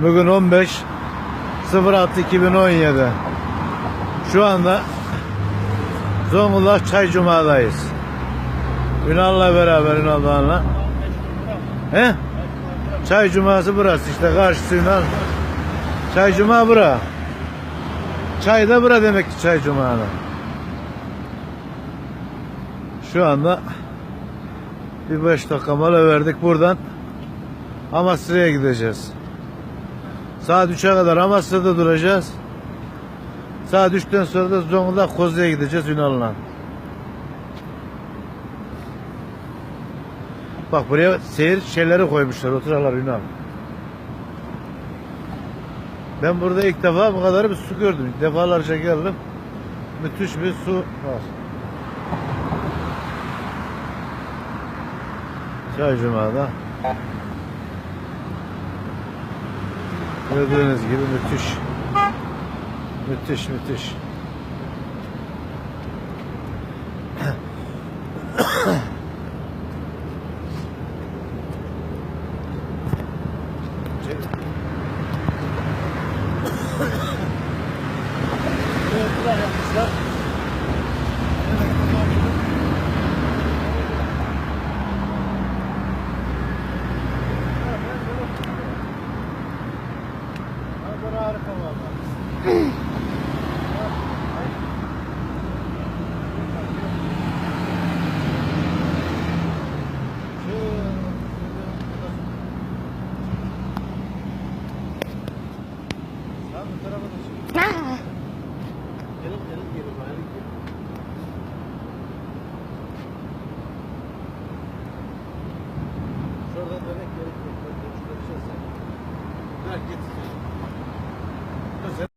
Bugün 15 06 2017. Şu anda Zonguldak Çay Cuma'dayız. Ünal'la beraber Ünal Doğan'la. He? Çay Cuma'sı burası işte karşısı Ünal. Çay Cuma bura. Çay da bura demek ki Çay Cuma'nın. Şu anda bir beş dakika mola verdik buradan Amasra'ya gideceğiz. Saat 3'e kadar Amasra'da duracağız. Saat 3'ten sonra da Zonguldak Kozlu'ya gideceğiz Ünal'la. Bak buraya seyir şeyleri koymuşlar oturarlar Ünal. Ben burada ilk defa bu kadar bir su gördüm. Defalarca geldim. Müthiş bir su var. Çay Cuma'da. Gördüğünüz gibi müthiş. Müthiş müthiş. Harika vallahi. Şuradan dönek gerek yok. Şey sen. Bırak.